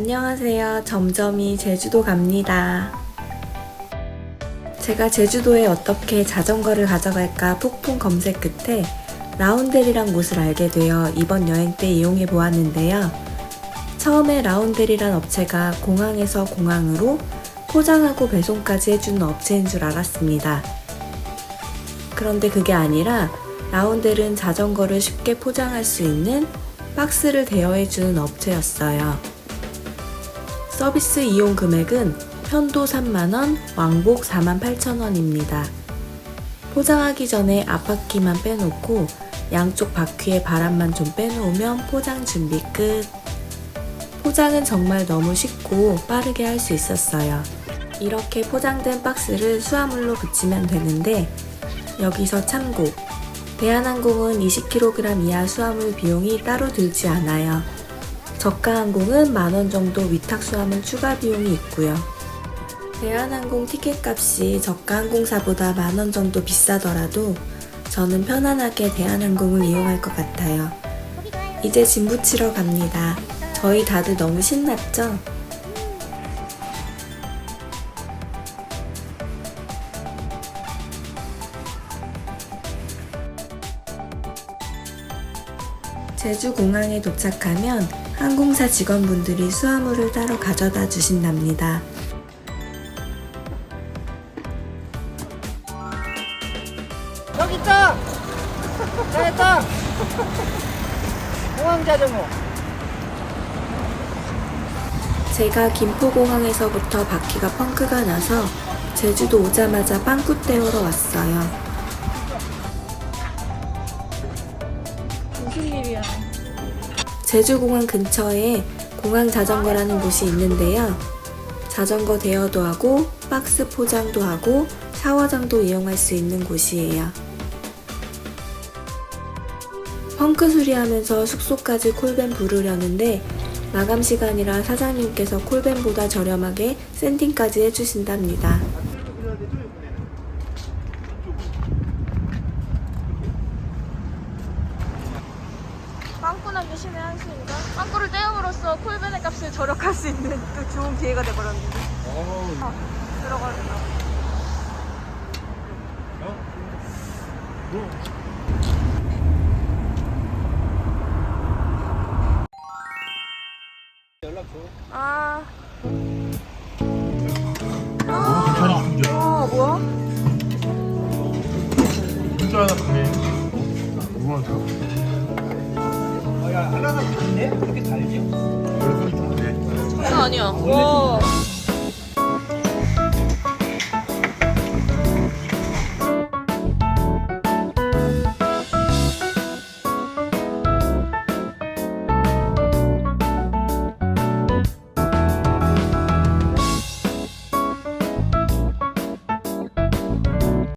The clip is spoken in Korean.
안녕하세요. 점점이 제주도 갑니다. 제가 제주도에 어떻게 자전거를 가져갈까 폭풍 검색 끝에 라운델이란 곳을 알게 되어 이번 여행 때 이용해 보았는데요. 처음에 라운델이란 업체가 공항에서 공항으로 포장하고 배송까지 해주는 업체인 줄 알았습니다. 그런데 그게 아니라 라운델은 자전거를 쉽게 포장할 수 있는 박스를 대여해주는 업체였어요. 서비스 이용 금액은 편도 3만원, 왕복 48,000원입니다. 포장하기 전에 앞바퀴만 빼놓고 양쪽 바퀴에 바람만 좀 빼놓으면 포장 준비 끝. 포장은 정말 너무 쉽고 빠르게 할 수 있었어요. 이렇게 포장된 박스를 수화물로 붙이면 되는데 여기서 참고 대한항공은 20kg 이하 수화물 비용이 따로 들지 않아요. 저가항공은 만원 정도 위탁 수화물 추가 비용이 있고요. 대한항공 티켓 값이 저가항공사보다 만원 정도 비싸더라도 저는 편안하게 대한항공을 이용할 것 같아요. 이제 짐 붙이러 갑니다. 저희 다들 너무 신났죠? 제주 공항에 도착하면 항공사 직원분들이 수화물을 따로 가져다 주신답니다. 여기 있다! 잘했다! 공항 자전거. 제가 김포공항에서부터 바퀴가 펑크가 나서 제주도 오자마자 빵꾸 때우러 왔어요. 제주공항 근처에 공항 자전거라는 곳이 있는데요. 자전거 대여도 하고 박스 포장도 하고 샤워장도 이용할 수 있는 곳이에요. 펑크 수리하면서 숙소까지 콜밴 부르려는데 마감 시간이라 사장님께서 콜밴보다 저렴하게 샌딩까지 해주신답니다. 심해 한시인가? 빵꾸를 떼음으로써 콜벤의 값을 절약할 수 있는 또 좋은 기회가 돼버렸는데. 아, 들어가겠다. 아. 아, 이렇게 달지? 열번 좋은데. 장난 아니야. 와.